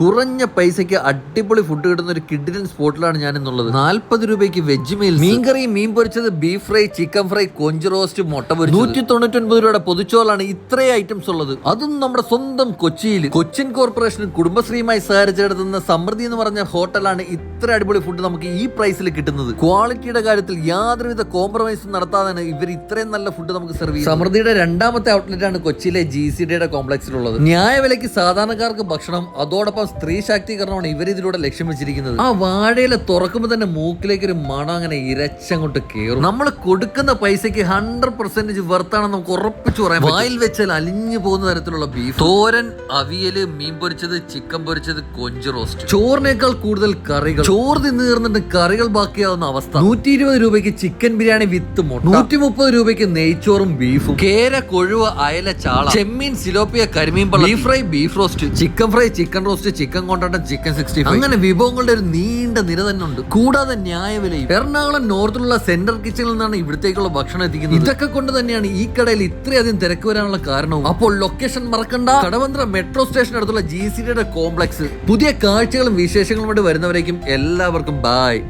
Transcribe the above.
കുറഞ്ഞ പൈസയ്ക്ക് അടിപൊളി ഫുഡ് കിട്ടുന്ന ഒരു കിഡിലൻ സ്പോട്ടിലാണ് ഞാൻ എന്നുള്ളത് നാല്പത് രൂപയ്ക്ക് വെജ് മീൽ മീൻകറി മീൻ പൊരിച്ചത് ബീഫ് ഫ്രൈ ചിക്കൻ ഫ്രൈ കൊഞ്ച് റോസ്റ്റ് മുട്ട പൊരി നൂറ്റി തൊണ്ണൂറ്റി ഒൻപത് രൂപയുടെ പൊതുച്ചോളാണ് ഇത്രയും ഐറ്റംസ് ഉള്ളത്. അതും നമ്മുടെ സ്വന്തം കൊച്ചിയിൽ. കൊച്ചിൻ കോർപ്പറേഷൻ കുടുംബശ്രീയുമായി സഹകരിച്ചെടുത്തുന്ന സമൃദ്ധി എന്ന് പറഞ്ഞ ഹോട്ടലാണ് ഇത്ര അടിപൊളി ഫുഡ് നമുക്ക് ഈ പ്രൈസിൽ കിട്ടുന്നത്. ക്വാളിറ്റിയുടെ കാര്യത്തിൽ യാതൊരുവിധ കോംപ്രമൈസും നടത്താതാണ് ഇവർ ഇത്രയും നല്ല ഫുഡ് നമുക്ക് സെർവ് ചെയ്യും സമൃദ്ധിയുടെ രണ്ടാമത്തെ ഔട്ട്ലെറ്റ് ആണ് കൊച്ചിയിലെ ജി സി ഡിയുടെ കോംപ്ലക്സിലുള്ളത് ന്യായവിലയ്ക്ക് സാധാരണക്കാർക്ക് ഭക്ഷണം അതോടൊപ്പം സ്ത്രീ ശാക്തീകരണമാണ് ഇവർ ഇതിലൂടെ ലക്ഷ്യം വെച്ചിരിക്കുന്നത്. ആ വാഴയില തുറക്കുമ്പോൾ തന്നെ മൂക്കിലേക്ക് ഒരു മണം അങ്ങനെ ഇരച്ചങ്ങോട്ട് കയറും നമ്മൾ കൊടുക്കുന്ന പൈസയ്ക്ക് ഹൺഡ്രഡ് പെർസെന്റേജ് വെർത്താണെന്ന് നമുക്ക് ഉറപ്പിച്ചു പറയാം വായിൽ വെച്ചാൽ അലിഞ്ഞു പോകുന്ന തരത്തിലുള്ള ബീഫ് തോരൻ അവിയൽ മീൻ പൊരിച്ചത് ചിക്കൻ പൊരിച്ചത് കൊഞ്ച് റോസ്റ്റ് ചോറിനേക്കാൾ കൂടുതൽ കറികൾ. ചോറ് തിന്നു തീർന്നിട്ട് കറികൾ ബാക്കിയാവുന്ന അവസ്ഥ. നൂറ്റി ഇരുപത് രൂപയ്ക്ക് ചിക്കൻ ബിരിയാണി വിത്ത് മുട്ട. നൂറ്റി മുപ്പത് രൂപയ്ക്ക് നെയ്ച്ചോറും ബീഫും കേര കൊഴുവ അയല ചാള. ചെമ്മീൻ സിലോപ്പിയ കരിമീൻ beef fry beef roast chicken fry chicken roast chicken കൊണ്ടാട്ടം ചിക്കൻ സിക്സ്റ്റി അങ്ങനെ വിഭവങ്ങളുടെ ഒരു നീണ്ട നിര തന്നെ ഉണ്ട് കൂടാതെ ന്യായവിലയും. എറണാകുളം നോർത്തിലുള്ള സെന്റർ കിച്ചണിൽ നിന്നാണ് ഇവിടത്തേക്കുള്ള ഭക്ഷണം എത്തിക്കുന്നത്. ഇതൊക്കെ കൊണ്ട് തന്നെയാണ് ഈ കടയിൽ ഇത്രയധികം തിരക്ക് വരാനുള്ള കാരണവും. അപ്പോൾ ലൊക്കേഷൻ മറക്കണ്ട. കടവന്ത്ര മെട്രോ സ്റ്റേഷൻ അടുത്തുള്ള ജി സി ഡിയുടെ കോംപ്ലക്സ് പുതിയ കാഴ്ചകളും വിശേഷങ്ങളും വേണ്ടി വരുന്നവരേക്കും എല്ലാവർക്കും ബായ്